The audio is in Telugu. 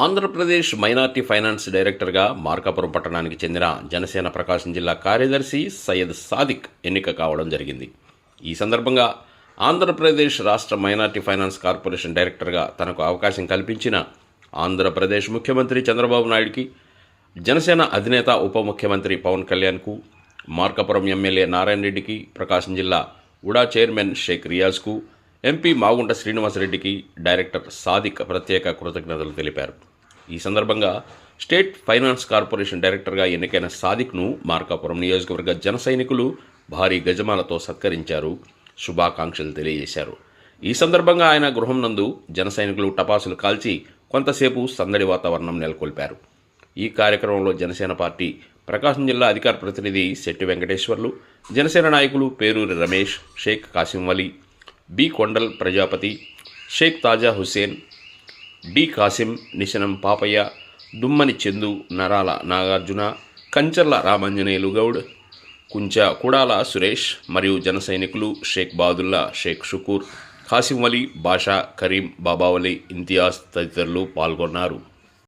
ఆంధ్రప్రదేశ్ మైనార్టీ ఫైనాన్స్ డైరెక్టర్గా మార్కాపురం పట్టణానికి చెందిన జనసేన ప్రకాశం జిల్లా కార్యదర్శి సయ్యద్ సాదిక్ ఎన్నిక కావడం జరిగింది. ఈ సందర్భంగా ఆంధ్రప్రదేశ్ రాష్ట్ర మైనార్టీ ఫైనాన్స్ కార్పొరేషన్ డైరెక్టర్గా తనకు అవకాశం కల్పించిన ఆంధ్రప్రదేశ్ ముఖ్యమంత్రి చంద్రబాబు నాయుడికి జనసేన అధినేత ఉప ముఖ్యమంత్రి పవన్ కళ్యాణ్కు మార్కాపురం ఎమ్మెల్యే నారాయణ రెడ్డికి ప్రకాశం జిల్లా ఉడా చైర్మన్ షేక్ రియాజ్కు ఎంపీ మాగుంట శ్రీనివాసరెడ్డికి డైరెక్టర్ సాదిక్ ప్రత్యేక కృతజ్ఞతలు తెలిపారు. ఈ సందర్భంగా స్టేట్ ఫైనాన్స్ కార్పొరేషన్ డైరెక్టర్గా ఎన్నికైన సాదిక్ను మార్కాపురం నియోజకవర్గ జన సైనికులు భారీ గజమాలతో సత్కరించారు. శుభాకాంక్షలు తెలియజేశారు. ఈ సందర్భంగా ఆయన గృహం నందు జన సైనికులు టపాసులు కాల్చి కొంతసేపు సందడి వాతావరణం నెలకొల్పారు. ఈ కార్యక్రమంలో జనసేన పార్టీ ప్రకాశం జిల్లా అధికార ప్రతినిధి శెట్టి వెంకటేశ్వర్లు జనసేన నాయకులు పేరూరి రమేష్ షేక్ కాసింవలి బి కొండల్ ప్రజాపతి షేక్ తాజా హుసేన్ డి కాసిం నిశనం పాపయ్య దుమ్మని చందు నరాల నాగార్జున కంచర్ల రామాంజనేయులు గౌడ్ కుంచ కుడాల సురేష్ మరియు జన సైనికులు షేక్ బాదుల్లా షేక్ షుకూర్ కాసిం వలి బాషా కరీం బాబావలి ఇంతియాజ్ తదితరులు పాల్గొన్నారు.